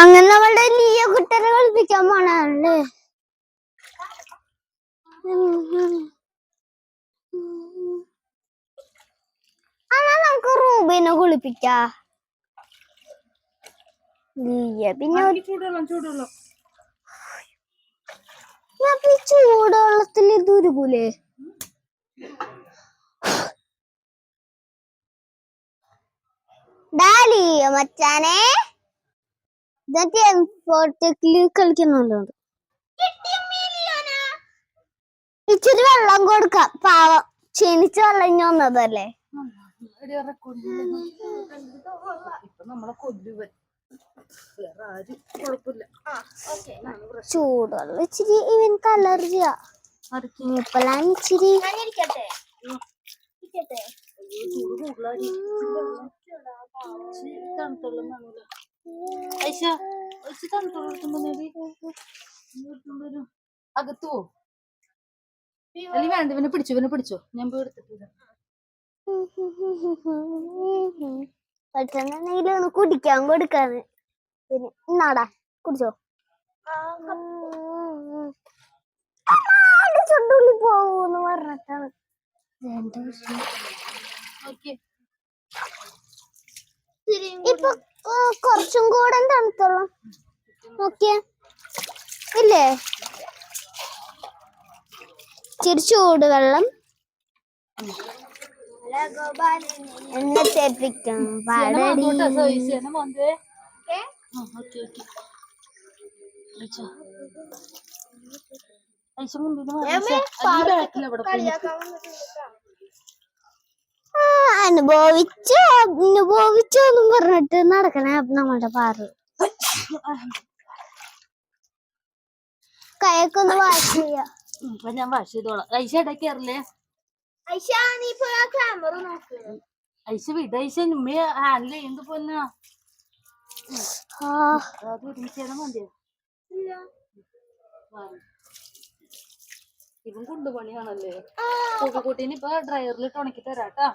അങ്ങനെ നമ്മളുടെ ലിയ കുട്ടനെ കളിപ്പിക്കാൻ പോണല്ലേ എന്നാ നമുക്ക് റൂബിനെ കുളിപ്പിക്കാ. ലിയ പിന്നെ ചൂടുവെള്ളത്തിൽ ഇത് ഉരുകൂലേ? ഡാലിയ മച്ചാനെ. കളിക്കുന്നുണ്ടോ ഇച്ചിരി വെള്ളം കൊടുക്കാം. പാവം. ക്ഷീണിച്ച് വെള്ളം ഇനി വന്നതല്ലേ? ചൂടുള്ള ഇച്ചിരി ഇവൻക്ക് അലർജിയാ മൂപ്പലാൻ ഇച്ചിരി തണുത്തുള്ള ഐശ ഐശ തണുത്തുള്ള എടുത്തുണ്ടോ അകത്ത് പോ അല്ലെങ്കിൽ വേണ്ട ഇവനെ പിടിച്ചോ ഇവനെ പിടിച്ചു. ഞാൻ പോയി എടുത്തിട്ടില്ല. ഒന്ന് കുടിക്കാൻ കൊടുക്കാന്ന്. പിന്നെ എന്നാടാ കുടിച്ചോ? ചുണ്ടുള്ളി പോവൂന്ന് പറഞ്ഞിട്ടാണ്. ഇപ്പൊ കുറച്ചും കൂടെ തണുത്തോളാം. ഓക്കെ. ഇല്ലേ? ഇച്ചിരി ചൂടുവെള്ളം എന്നെ തേപ്പിക്കാം. പാടടി സൈസ് മോന്തേ ആ ഓക്കേ ഓക്കേ ഐശ ഐശ മുമ്പിൽ ബാക്കിൽ അവിടെ പോയി നിൽക്ക്. ആ, അനുഭവിച്ചോ അനുഭവിച്ചോ എന്നും പറഞ്ഞിട്ട് നടക്കണേ. നമ്മളുടെ പാറ്. കൈയൊക്കെ വാഷ് ചെയ്യാ. ഞാൻ വാഷ് ചെയ്തോളാം. ഐശ ഇടയ്ക്ക് കയറില്ലേ ക്യാമറ നോക്ക്. ഐശ വിട. ഐശ ഉമ്മയെ ഹാൻഡിൽ ചെയ്യുന്നത് പോന്നാ ആ. അത് ഒരുമിച്ച് ചെയ്താൽ മതിയോ. ഇവൻ കൊണ്ടുപണിയാണല്ലേ? കൂട്ടുകൂട്ടീന് ഡ്രൈവറിലിട്ട് ഉണക്കി തരാട്ടാ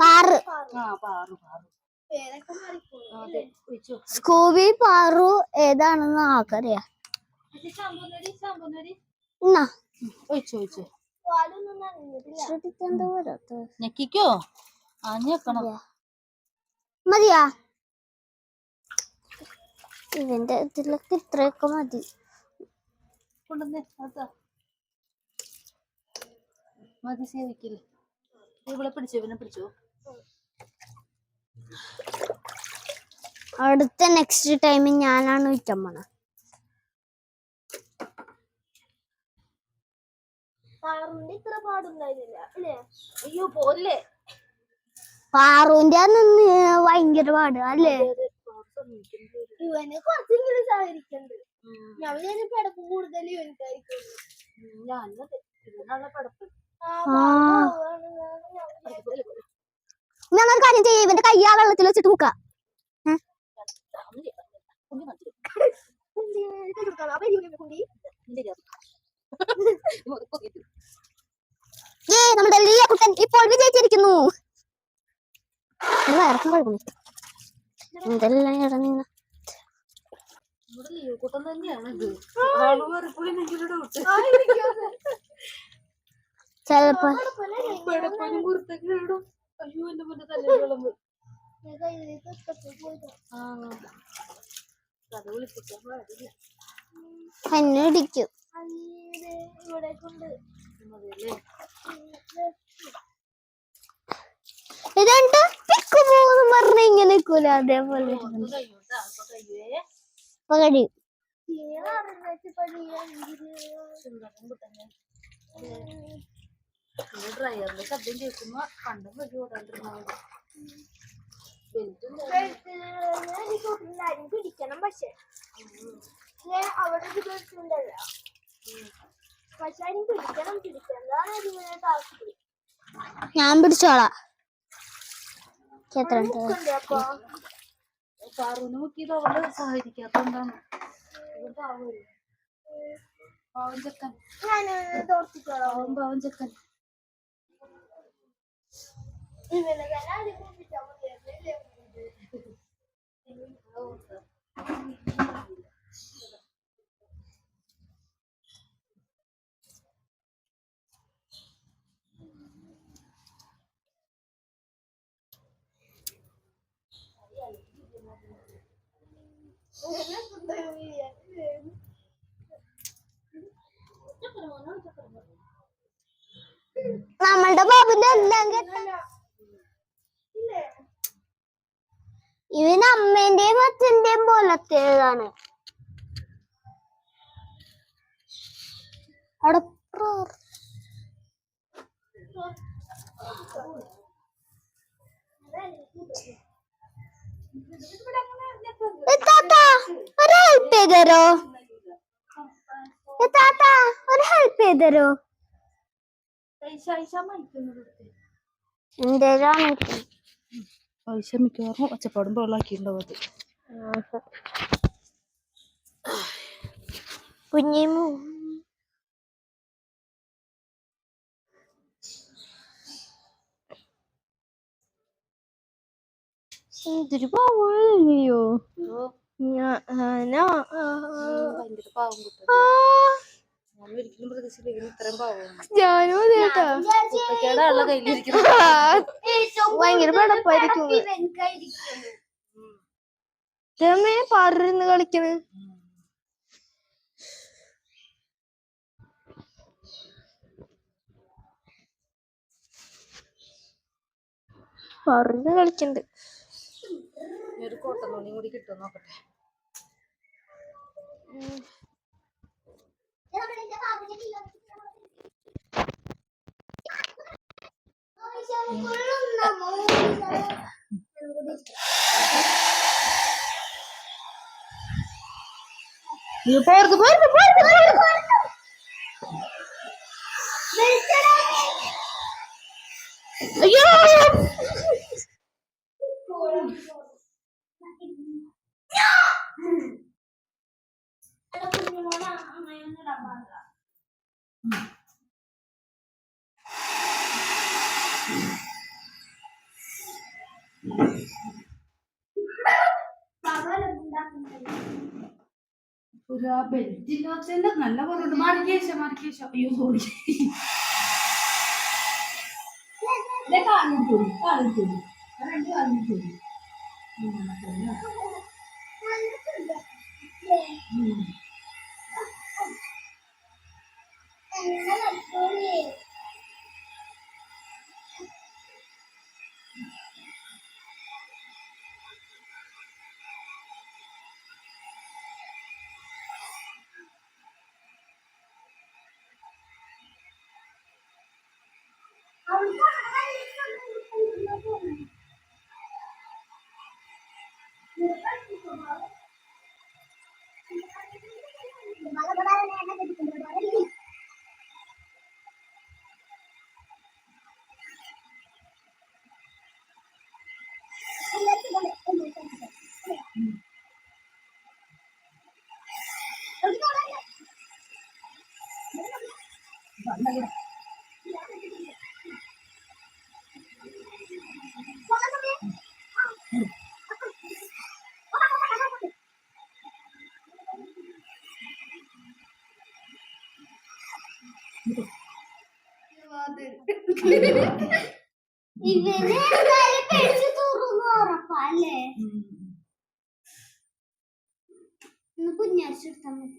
പാറ്. ആ പാറു പാറു. അതെ. ഒഴിച്ചോ സ്കൂബി പാറു ഏതാണെന്ന് ആക്കറിയാ ഞെക്കിക്കോ? ഞെക്കണം. മതിയാ. ഇവന്റെ ഇതിലൊക്കെ ഇത്രയൊക്കെ മതി. മതി സേവിക്കില്ലേ? ഇവിടെ പിടിച്ചു ഇവനെ പിടിച്ചു. അടുത്ത നെക്സ്റ്റ് ടൈം ഞാനാണ് വിറ്റമ്മണ പോണ ഇത്ര പാടുണ്ടായിരുന്നില്ല അല്ലേ? അയ്യോ പോലെ നിന്ന് ഭയങ്കര പാട് അല്ലേ? ഇവനെ കുറച്ചെങ്കിലും സഹകരിക്കണ്ട്. ഞാൻ പടപ്പ് കൂടുതൽ ഇവനക്കായിരിക്കും ഞാനത് ഇവനുള്ള പടപ്പ് ഞങ്ങൾ കാര്യം ചെയ്യും. ഇവന്റെ കയ്യാ വെള്ളത്തിൽ വെച്ചിട്ട് മുക്ക. ഏ? നമ്മുടെ ലിയ കുട്ടൻ ഇപ്പോൾ വിജയിച്ചിരിക്കുന്നു. വയറക്കം കുഴപ്പമില്ല എന്തെല്ലാം ലീവ് കൂട്ടം തന്നെയാണ് ഇത് ആൾ മാറിപ്പോയി എനിക്കൊരു ഡൗട്ട് ചെലപ്പോ തന്നെ ഇടിക്കും ഇതെന്താ? പിക്ക് പോകുന്നു പറഞ്ഞ ഇങ്ങനെ നിൽക്കൂല അതേപോലെ. ഒന്ന് കഴിയൂട്ടാ ഡ്രൈവറിന്റെ ശബ്ദം കേൾക്കുമ്പോ കണ്ടും ബെൽറ്റും ആരും പിടിക്കണം പക്ഷെ. അവിടെ ഒരു പക്ഷെ അതിന് പിടിക്കണം പിടിക്കണം. ഇങ്ങനെ ഞാൻ പിടിച്ചോളാം. പാറുവിനെ നോക്കിയത് അവൾ സഹകരിക്കാത്ത എന്താണ് പാവൻ ചെക്കൻ. പാവൻ ചെക്കൻ. Maman, toko aku dah dah angkat. ഇവന് അമ്മേന്റെയും അച്ഛന്റെയും പോലത്തേതാണ്. ഒരു ഹെൽപ്പ് ചെയ്തരോ? താത്ത ഒരു ഹെൽപ്പ് ചെയ്തരോ? എന്തേലാണ് പൈസ മിക്കവാറും ഒച്ചപ്പാടും വെള്ളമാക്കിയിട്ടുണ്ടാവും അത് കുഞ്ഞിമു എന്തൊരു പാവം ഞാൻ ഒരിക്കലും പ്രതീക്ഷിച്ചില്ല ഇത്രയും ഞാനും അതേട്ടാ കുട്ടിയുടെ ആളുടെ കയ്യിലിരിക്കുന്നത് ഭയങ്കര പടപ്പായിരിക്കും രമേ പാറിരുന്ന് കളിക്കണ്? പാറിരുന്ന് കളിക്കണ്ട്. ഒരു തുണിയും കൂടി കിട്ടും നോക്കട്ടെ. போறது போறது போறது போறது ஐயோ ഒരു ആ ബെൽറ്റില്ലാത്തതിന്റെ നല്ല കുറവുണ്ട് മാറിക്കേശ മാറിക്കേശ. അയ്യോ സോറി കാണിച്ചു കാണിച്ചു രണ്ടു കാലിൽ എന്തായാലും പേടിച്ച് തുറന്നു ഉറപ്പല്ലേ ഒന്ന് കുഞ്ഞരിച്ചെടുത്താൽ മതി.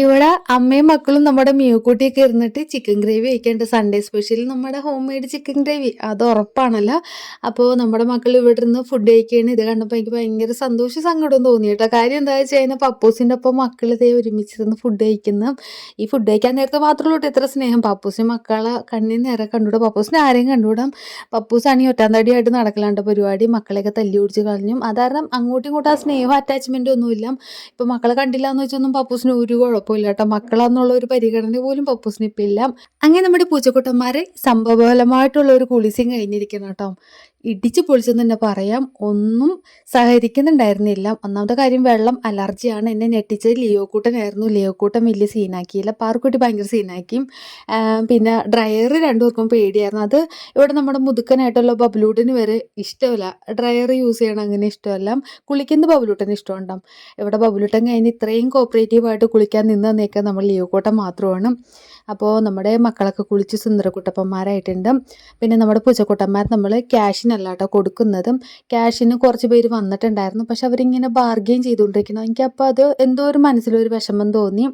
ഇവിടെ അമ്മയും മക്കളും നമ്മുടെ മിയക്കുട്ടിയൊക്കെ ഇരുന്നിട്ട് ചിക്കൻ ഗ്രേവി കഴിക്കേണ്ട. സൺഡേ സ്പെഷ്യൽ നമ്മുടെ ഹോം മെയ്ഡ് ചിക്കൻ ഗ്രേവി അത് ഉറപ്പാണല്ലോ. അപ്പോൾ നമ്മുടെ മക്കൾ ഇവിടെ ഇരുന്ന് ഫുഡ് കഴിക്കുകയാണ്. ഇത് കണ്ടപ്പോൾ എനിക്ക് ഭയങ്കര സന്തോഷം സങ്കടം തോന്നി കേട്ടോ. കാര്യം എന്താ വെച്ച് കഴിഞ്ഞാൽ പപ്പൂസിന്റെ ഒപ്പം മക്കൾ ഇതേ ഒരുമിച്ചിരുന്ന് ഫുഡ് കഴിക്കുന്നു. ഈ ഫുഡ് കഴിക്കാൻ നേരത്തെ മാത്രമേ ഉള്ളൂ ഇത്ര സ്നേഹം. പപ്പൂസിന് മക്കളെ കണ്ണിൽ നേരെ കണ്ടുവിടും പപ്പൂസിനെ ആരെയും കണ്ടുകൂടാം? പപ്പൂസാണെങ്കിൽ ഒറ്റാന്തടിയായിട്ട് നടക്കലാണ്ട് പരിപാടി. മക്കളെയൊക്കെ തല്ലി ഓടിച്ച് കളഞ്ഞു. അത് കാരണം അങ്ങോട്ടും ഇങ്ങോട്ടും ആ സ്നേഹം അറ്റാച്ച്മെന്റ് ഒന്നുമില്ല. ഇപ്പം മക്കളെ കണ്ടില്ല എന്ന് വെച്ചൊന്നും പപ്പൂസിന് ഒരു കുഴപ്പമില്ല. കുഴപ്പമില്ല കേട്ടോ മക്കളാന്നുള്ള ഒരു പരിഗണന പോലും പപ്പൂസിന് ഇപ്പം ഇല്ല. അങ്ങനെ നമ്മുടെ പൂച്ചക്കുട്ടന്മാരെ സംഭവലമായിട്ടുള്ള ഒരു കുളിസ്യം കഴിഞ്ഞിരിക്കുന്നു കേട്ടോ ഇടിച്ച് പൊളിച്ചെന്ന് തന്നെ പറയാം. ഒന്നും സഹകരിക്കുന്നുണ്ടായിരുന്നില്ല. ഒന്നാമത്തെ കാര്യം വെള്ളം അലർജിയാണ് എന്നെ ഞെട്ടിച്ചത്. ലിയോക്കൂട്ടനായിരുന്നു. ലിയോക്കൂട്ടൻ വലിയ സീനാക്കിയില്ല. പാർക്കുട്ടി ഭയങ്കര സീനാക്കി. പിന്നെ ഡ്രയർ രണ്ടുപേർക്കും പേടിയായിരുന്നു. അത് ഇവിടെ നമ്മുടെ മുതുക്കനായിട്ടുള്ള ബബ്ലൂട്ടിന് വരെ ഇഷ്ടമല്ല. ഡ്രയർ യൂസ് ചെയ്യണം അങ്ങനെ ഇഷ്ടമല്ല. കുളിക്കുന്ന ബബ്ലൂട്ടന് ഇഷ്ടമുണ്ടാവും ഇവിടെ ബബ്ലൂട്ടൻ കഴിഞ്ഞ് ഇത്രയും കോപ്പറേറ്റീവായിട്ട് കുളിക്കാൻ നിന്ന് തന്നേക്കാൻ നമ്മൾ ലിയോക്കൂട്ടൻ മാത്രമാണ്. അപ്പോൾ നമ്മുടെ മക്കളൊക്കെ കുളിച്ച് സുന്ദരക്കുട്ടപ്പന്മാരായിട്ടുണ്ട്. പിന്നെ നമ്മുടെ പൂച്ചക്കുട്ടന്മാർ നമ്മൾ ക്യാഷിനല്ല കേട്ടോ കൊടുക്കുന്നതും. ക്യാഷിന് കുറച്ച് പേര് വന്നിട്ടുണ്ടായിരുന്നു. പക്ഷെ അവരിങ്ങനെ ബാർഗെയിൻ ചെയ്തുകൊണ്ടിരിക്കണം എനിക്കപ്പോൾ അത് എന്തോ ഒരു മനസ്സിലൊരു വിഷമം തോന്നി.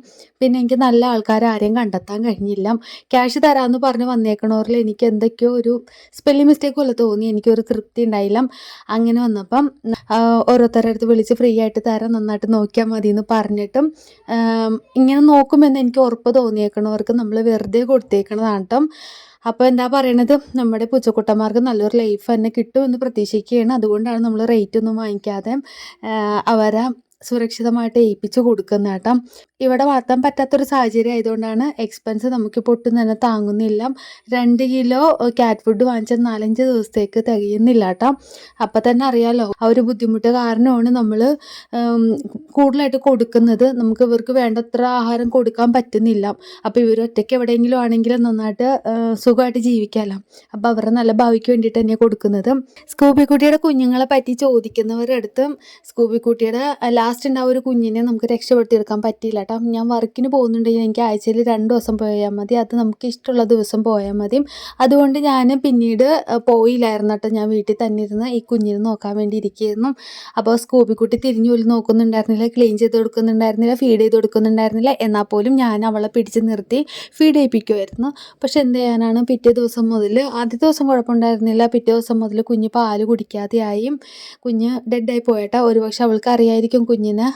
പിന്നെ എനിക്ക് നല്ല ആൾക്കാർ ആരെയും കണ്ടെത്താൻ കഴിഞ്ഞില്ല. ക്യാഷ് തരാമെന്ന് പറഞ്ഞ് വന്നേക്കണോറിൽ എനിക്ക് എന്തൊക്കെയോ ഒരു സ്പെല്ലിംഗ് മിസ്റ്റേക്ക് പോലെ തോന്നി. എനിക്കൊരു തൃപ്തി ഉണ്ടായില്ല. അങ്ങനെ വന്നപ്പം ഓരോരുത്തരുടെ അടുത്ത് വിളിച്ച് ഫ്രീ ആയിട്ട് തരാം നന്നായിട്ട് നോക്കിയാൽ മതി എന്ന് പറഞ്ഞിട്ടും ഇങ്ങനെ നോക്കുമെന്ന് എനിക്ക് ഉറപ്പ് തോന്നിയേക്കണവർക്ക് നമ്മൾ വെറുതെ കൊടുത്തേക്കണതാണ് കേട്ടോ അപ്പോൾ എന്താ പറയണത്? നമ്മുടെ പൂച്ചക്കുട്ടന്മാർക്ക് നല്ലൊരു ലൈഫ് തന്നെ കിട്ടുമെന്ന് പ്രതീക്ഷിക്കുകയാണ്. അതുകൊണ്ടാണ് നമ്മൾ റേറ്റ് ഒന്നും വാങ്ങിക്കാതെ അവരെ സുരക്ഷിതമായിട്ട് ഏൽപ്പിച്ചു കൊടുക്കുന്ന കേട്ടോ. ഇവിടെ വളർത്താൻ പറ്റാത്തൊരു സാഹചര്യം ആയതുകൊണ്ടാണ് എക്സ്പെൻസ് നമുക്കിപ്പോൾ ഒട്ടും തന്നെ താങ്ങുന്നില്ല. രണ്ട് കിലോ കാറ്റ് ഫുഡ് വാങ്ങിച്ച നാലഞ്ച് ദിവസത്തേക്ക് തികയുന്നില്ല കേട്ടോ. അപ്പം തന്നെ അറിയാലോ ആ ഒരു ബുദ്ധിമുട്ട് കാരണമാണ് നമ്മൾ കൂടുതലായിട്ട് കൊടുക്കുന്നത്. നമുക്ക് ഇവർക്ക് വേണ്ടത്ര ആഹാരം കൊടുക്കാൻ പറ്റുന്നില്ല. അപ്പോൾ ഇവർ ഒറ്റയ്ക്ക് എവിടെയെങ്കിലും ആണെങ്കിൽ നന്നായിട്ട് സുഖമായിട്ട് ജീവിക്കാമല്ലോ അപ്പോൾ അവരുടെ നല്ല ഭാവിക്ക് വേണ്ടിയിട്ട് തന്നെ കൊടുക്കുന്നത്. സ്കൂബി കുട്ടിയുടെ കുഞ്ഞുങ്ങളെ പറ്റി ചോദിക്കുന്നവരുടെ അടുത്തും സ്കൂബി കുട്ടിയുടെ ലാസ്റ്റ് ഉണ്ടാവും ഒരു കുഞ്ഞിനെ നമുക്ക് രക്ഷപ്പെടുത്തിയെടുക്കാൻ പറ്റിയില്ല കേട്ടോ. ഞാൻ വർക്കിന് പോകുന്നുണ്ടെങ്കിൽ എനിക്ക് ആഴ്ചയിൽ രണ്ട് ദിവസം പോയാൽ മതി. അത് നമുക്ക് ഇഷ്ടമുള്ള ദിവസം പോയാൽ മതി. അതുകൊണ്ട് ഞാൻ പിന്നീട് ആ, പോയില്ലായിരുന്നു കേട്ടോ. ഞാൻ വീട്ടിൽ തന്നെ ഇരുന്ന് ഈ കുഞ്ഞിനെ നോക്കാൻ വേണ്ടി ഇരിക്കുകയായിരുന്നു. അപ്പോൾ സ്കൂബിക്കുട്ടി തിരിഞ്ഞു പോലും നോക്കുന്നുണ്ടായിരുന്നില്ല. ക്ലീൻ ചെയ്ത് കൊടുക്കുന്നുണ്ടായിരുന്നില്ല. ഫീഡ് ചെയ്ത് കൊടുക്കുന്നുണ്ടായിരുന്നില്ല. എന്നാൽ പോലും ഞാൻ അവളെ പിടിച്ച് നിർത്തി ഫീഡ് ചെയ്യിപ്പിക്കുമായിരുന്നു പക്ഷെ എന്ത് ചെയ്യാനാണ്? പിറ്റേ ദിവസം മുതൽ ആദ്യ ദിവസം കുഴപ്പമുണ്ടായിരുന്നില്ല. പിറ്റേ ദിവസം മുതൽ കുഞ്ഞ് പാൽ കുടിക്കാതെയായും. കുഞ്ഞ് ഡെഡായി പോയേട്ടാ ഒരുപക്ഷെ അവൾക്ക് അറിയായിരിക്കും കുഞ്ഞിന്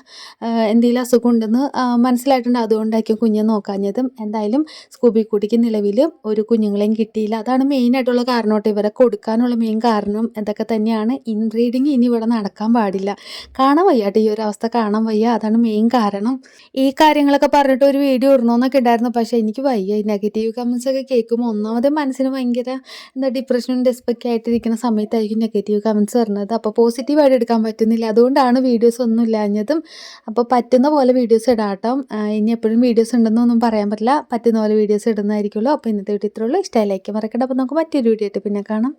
എന്തെങ്കിലും അസുഖം ഉണ്ടെന്ന് മനസ്സിലായിട്ടുണ്ട്. അതുകൊണ്ടായിരിക്കും കുഞ്ഞ് നോക്കാഞ്ഞതും. എന്തായാലും സ്കൂബി കുട്ടിക്ക് നിലവിൽ ഒരു കുഞ്ഞുങ്ങളെയും കിട്ടിയില്ല. അതാണ് മെയിനായിട്ടുള്ള കാരണം കേട്ടോ. ഇവരെ കൊടുക്കാനുള്ള മെയിൻ കാരണം എന്തൊക്കെ തന്നെയാണ്. ഇൻബ്രീഡിങ് ഇനി ഇവിടെ നടക്കാൻ പാടില്ല. കാണാൻ വയ്യ കേട്ടോ. ഈ ഒരു അവസ്ഥ കാണാൻ വയ്യ. അതാണ് മെയിൻ കാരണം. ഈ കാര്യങ്ങളൊക്കെ പറഞ്ഞിട്ട് ഒരു വീഡിയോ ഇടണമെന്നൊക്കെ ഉണ്ടായിരുന്നു. പക്ഷേ എനിക്ക് വയ്യ. നെഗറ്റീവ് കമൻസ് ഒക്കെ കേൾക്കുമ്പോൾ ഒന്നാമത് മനസ്സിന് ഭയങ്കര എന്താ ഡിപ്രഷനും ഡെസ്പൊക്കെ ആയിട്ടിരിക്കുന്ന സമയത്തായിരിക്കും നെഗറ്റീവ് കമൻസ് വരുന്നത് അപ്പോൾ പോസിറ്റീവായിട്ട് എടുക്കാൻ പറ്റുന്നില്ല. അതുകൊണ്ടാണ് വീഡിയോസ് ഒന്നും ഇല്ലാഞ്ഞതും അപ്പോൾ പറ്റുന്ന പോലെ വീഡിയോസ് ഇടാട്ടോ. ഇനി എപ്പോഴും വീഡിയോസ് ഉണ്ടെന്നൊന്നും പറയാൻ പറ്റില്ല. പറ്റുന്ന പോലെ വീഡിയോസ് ഇടുന്നതായിരിക്കുമല്ലോ അപ്പോൾ ഇന്നത്തെ വീഡിയോ ഇത്രയുള്ളൂ ഇഷ്ടമായി ലൈക്ക് മറക്കട്ടെ അപ്പോൾ നമുക്ക് മറ്റൊരു വീഡിയോ ആയിട്ട് പിന്നെ കാണാം.